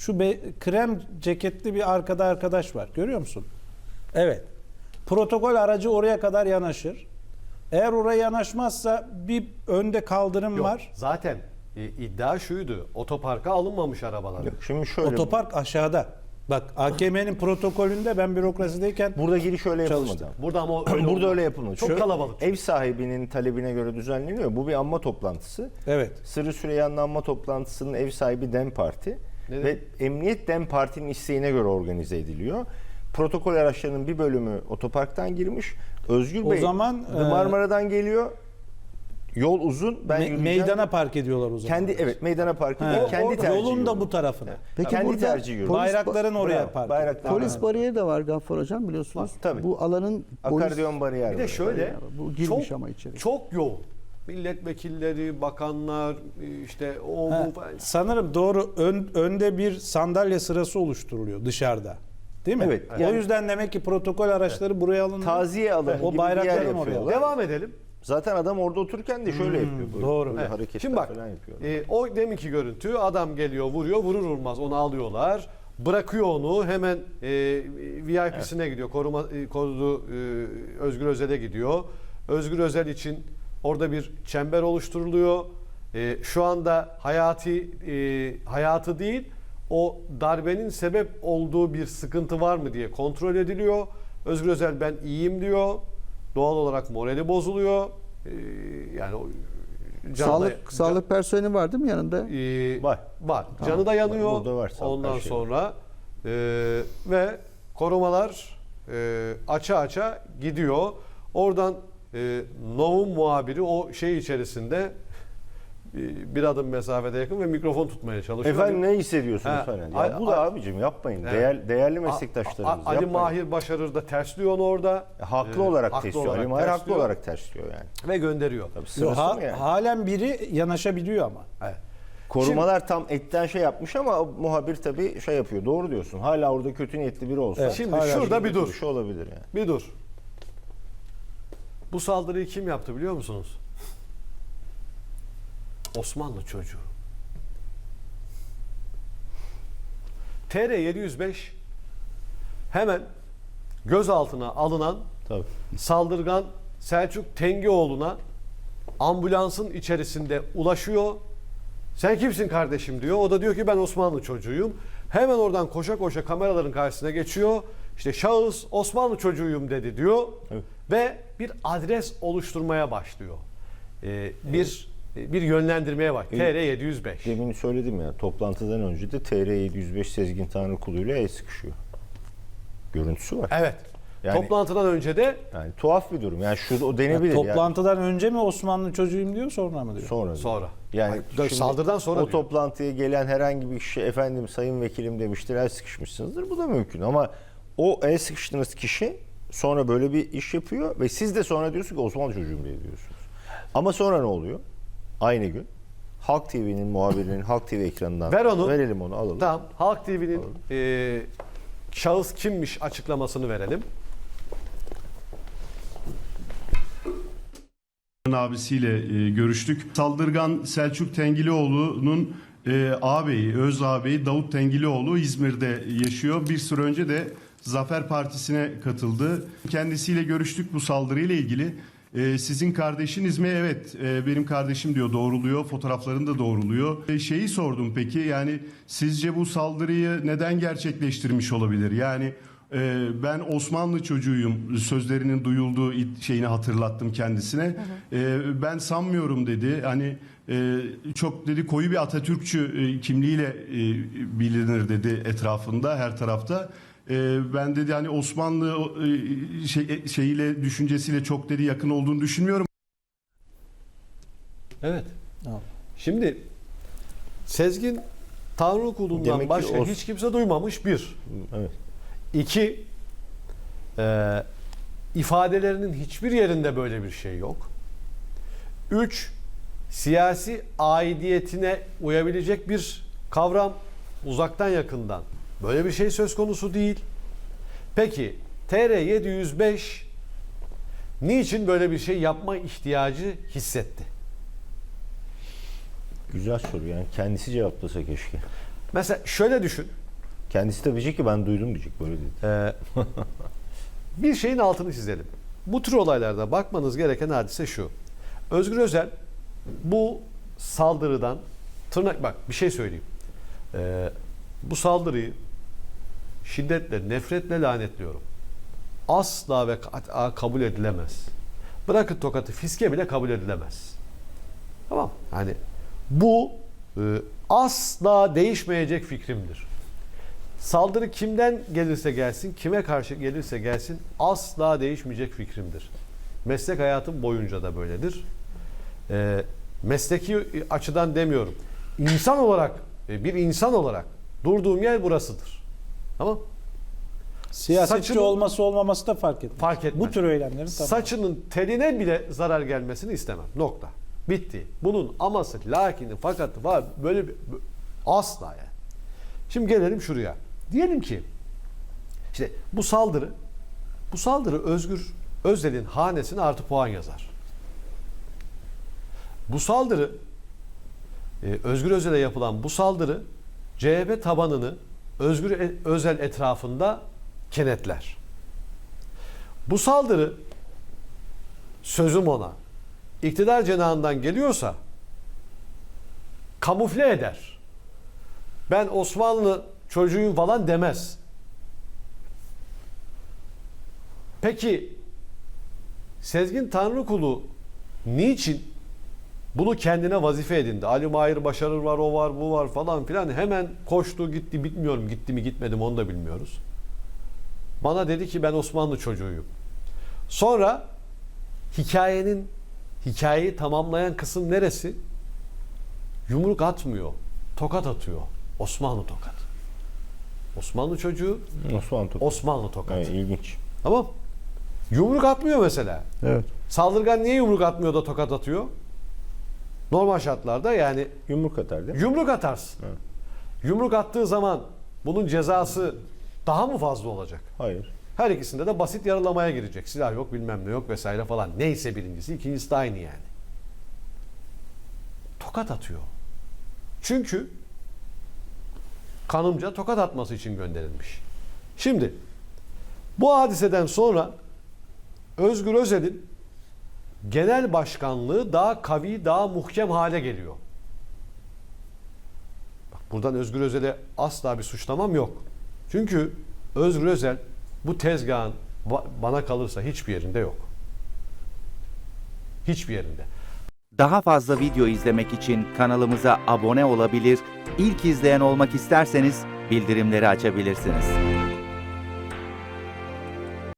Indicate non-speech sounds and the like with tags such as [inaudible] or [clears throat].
Şu be- krem ceketli bir arkada arkadaş var. Görüyor musun? Evet. Protokol aracı oraya kadar yanaşır. Eğer oraya yanaşmazsa bir önde kaldırım Yok, var. Zaten e, iddia şuydu. Otoparka alınmamış arabalar. Yok, şimdi şöyle Otopark aşağıda. Bak AKM'nin protokolünde ben bürokrasideyken burada giriş öyle yapılmadı. Burada ama [clears throat] öyle Burada öyle yapılmadı. Çok Şöyle- kalabalık. Ev sahibinin talebine göre düzenleniyor. Bu bir anma toplantısı. evet. Sırrı Süreyya'nın anma toplantısının ev sahibi DEM Parti Ne ve Emniyet DEM Parti'nin isteğine göre organize ediliyor. Protokol araçlarının bir bölümü otoparktan girmiş. Özgür O Bey zaman, e, Marmara'dan geliyor. Yol uzun. Ben Me- yürüyeceğim. meydana park ediyorlar o zaman. kendi evet meydana park ediyor. Kendi O- tercihi. Yolun da bu tarafına. Peki kendi burada tercihi polis- Bayrakların oraya Bravo, park. bayraklar. Polis Evet. bariyeri de var Gaffar Hocam biliyorsunuz. Var, tabii. Bu alanın polis Akardiyon bariyer Bir de var. şöyle Bu girmiş çok, ama içeri. çok yoğun. Milletvekilleri, bakanlar, işte o Ha, bu falan. sanırım doğru ön- önde bir sandalye sırası oluşturuluyor dışarıda. Değil mi? Evet, O yani- yüzden demek ki protokol araçları buraya alındı. Taziye alanı O yer oraya. yapıyorlar. Devam edelim. Zaten adam orada otururken de şöyle yapıyor. Böyle, doğru. Böyle Evet. hareketler Şimdi bak falan yapıyor. e, o deminki görüntü adam geliyor vuruyor vurur vurmaz onu alıyorlar. Bırakıyor onu hemen e, VIP'sine gidiyor. Koruma e, korudu e, Özgür Özel'e gidiyor. Özgür Özel için orada bir çember oluşturuluyor. E, şu anda hayati e, hayatı değil o darbenin sebep olduğu bir sıkıntı var mı diye kontrol ediliyor. Özgür Özel ben iyiyim diyor. Doğal olarak morali bozuluyor. E, yani canı sağlık da- can- sağlık personeli var değil mi yanında? ee, Var. Var. Canı da yanıyor. Burada var, Ondan şey sonra e, ve korumalar e, aça aça gidiyor. Oradan e, Novum muhabiri o şey içerisinde e, bir adım mesafede yakın ve mikrofon tutmaya çalışıyor. Efendim ne hissediyorsunuz Ha, falan. Ya a- bu da a- abicim yapmayın. Evet. Değer, değerli meslektaşlarımız Ali yapmayın. Mahir Başarır da tersliyor onu orada. E, Haklı E, olarak haklı tersliyor. Ali olarak Mahir haklı tersliyor olarak tersliyor yani. ve gönderiyor. Tabii Yo, sırası ha- mı yani? halen biri yanaşabiliyor ama. Evet. Korumalar tam etten şey yapmış ama muhabir tabii şey yapıyor. Doğru diyorsun. Hala orada kötü niyetli biri olsa. Evet, Şimdi hala şurada bir dur. Şu olabilir yani. Bir dur. Bu saldırıyı kim yaptı biliyor musunuz? Osmanlı çocuğu. TR 705 hemen gözaltına alınan Tabii. saldırgan Selçuk Tengioğlu'na ambulansın içerisinde ulaşıyor. Sen kimsin kardeşim diyor. O da diyor ki ben Osmanlı çocuğuyum. Hemen oradan koşa koşa kameraların karşısına geçiyor. İşte şahıs Osmanlı çocuğuyum dedi diyor. Evet. Ve bir adres oluşturmaya başlıyor. Ee, bir bir yönlendirmeye bak. TR 705. Demin söyledim ya toplantıdan önce de TR 705 Sezgin Tanrıkulu ile el sıkışıyor. Görüntüsü var. Evet. Yani- Toplantıdan önce de Yani tuhaf bir durum. Yani şurada o denebilir. yani. toplantıdan önce mi Osmanlı çocuğuyum diyor sonra mı diyor? Sonra. diyor. sonra. Yani Ay, şimdi saldırıdan sonra o diyor. toplantıya gelen herhangi bir kişi efendim sayın vekilim demiştir el sıkışmışsınızdır. Bu da mümkün ama o el sıkıştığınız kişi sonra böyle bir iş yapıyor ve siz de sonra diyorsunuz ki Osmanlı çocuğum diye diyorsunuz. Ama sonra ne oluyor? Aynı gün Halk TV'nin muhabirinin Halk TV ekranından Ver onu. verelim onu alalım. Tamam. Halk TV'nin e, şahıs kimmiş açıklamasını verelim. abisiyle e, görüştük. Saldırgan Selçuk Tengilioğlu'nun e, ağabeyi, öz ağabeyi Davut Tengilioğlu İzmir'de yaşıyor. Bir süre önce de Zafer Partisi'ne katıldı. Kendisiyle görüştük bu saldırıyla ilgili. E, sizin kardeşiniz mi? Evet, e, benim kardeşim diyor doğruluyor. Fotoğraflarını da doğruluyor. E, şeyi sordum peki yani sizce bu saldırıyı neden gerçekleştirmiş olabilir? Yani ee, ben Osmanlı çocuğuyum sözlerinin duyulduğu şeyini hatırlattım kendisine. Ee, ben sanmıyorum dedi. Hani e, çok dedi koyu bir Atatürkçü e, kimliğiyle e, bilinir dedi etrafında her tarafta. Ee, ben dedi hani Osmanlı e, şey, şeyiyle düşüncesiyle çok dedi yakın olduğunu düşünmüyorum. Evet. Tamam. Şimdi Sezgin Tanrıkulu'ndan Demek ki başka o- hiç kimse duymamış bir. Evet. İki, e, ifadelerinin hiçbir yerinde böyle bir şey yok. Üç, siyasi aidiyetine uyabilecek bir kavram uzaktan yakından. Böyle bir şey söz konusu değil. Peki TR 705 niçin böyle bir şey yapma ihtiyacı hissetti? Güzel soru yani kendisi cevaplasa keşke. Mesela şöyle düşün. Kendisi de diyecek ki ben duydum diyecek böyle dedi. Ee, [laughs] bir şeyin altını çizelim. Bu tür olaylarda bakmanız gereken hadise şu. Özgür Özel bu saldırıdan tırnak bak bir şey söyleyeyim. Ee, bu saldırıyı şiddetle, nefretle lanetliyorum. Asla ve kat'a kabul edilemez. Bırakın tokatı fiske bile kabul edilemez. Tamam. Yani bu e, asla değişmeyecek fikrimdir. Saldırı kimden gelirse gelsin, kime karşı gelirse gelsin asla değişmeyecek fikrimdir. Meslek hayatım boyunca da böyledir. Ee, mesleki açıdan demiyorum. İnsan olarak, e, bir insan olarak durduğum yer burasıdır. Tamam? Siyasetçi Saçını- olması olmaması da fark etmez. Fark etmez. Bu tür eylemlerin tamamı. Saçının teline bile zarar gelmesini istemem. Nokta. Bitti. Bunun aması, lakini, fakatı var. Böyle bir, asla yani. Şimdi gelelim şuraya. Diyelim ki işte bu saldırı bu saldırı Özgür Özel'in hanesine artı puan yazar. Bu saldırı e, Özgür Özel'e yapılan bu saldırı CHP tabanını Özgür E- Özel etrafında kenetler. Bu saldırı sözüm ona iktidar cenahından geliyorsa kamufle eder. Ben Osmanlı çocuğuyum falan demez. Peki Sezgin Tanrıkulu niçin bunu kendine vazife edindi? Ali Mahir Başarır var, o var, bu var falan filan. Hemen koştu gitti, bitmiyorum. Gitti mi gitmedi mi onu da bilmiyoruz. Bana dedi ki ben Osmanlı çocuğuyum. Sonra hikayenin hikayeyi tamamlayan kısım neresi? Yumruk atmıyor. Tokat atıyor. Osmanlı tokat. Osmanlı çocuğu Osman Tokat. Osmanlı tokat. Evet, ilginç. Tamam. Yumruk atmıyor mesela. Evet. Saldırgan niye yumruk atmıyor da tokat atıyor? Normal şartlarda yani Yumruk atar değil mi? yumruk atarsın. Evet. Yumruk attığı zaman bunun cezası daha mı fazla olacak? Hayır. Her ikisinde de basit yaralamaya girecek. Silah yok bilmem ne yok vesaire falan. Neyse birincisi ikincisi de aynı yani. Tokat atıyor. Çünkü kanımca tokat atması için gönderilmiş. Şimdi bu hadiseden sonra Özgür Özel'in genel başkanlığı daha kavi, daha muhkem hale geliyor. Bak buradan Özgür Özel'e asla bir suçlamam yok. Çünkü Özgür Özel bu tezgahın ba- bana kalırsa hiçbir yerinde yok. Hiçbir yerinde. Daha fazla video izlemek için kanalımıza abone olabilir, ilk izleyen olmak isterseniz bildirimleri açabilirsiniz.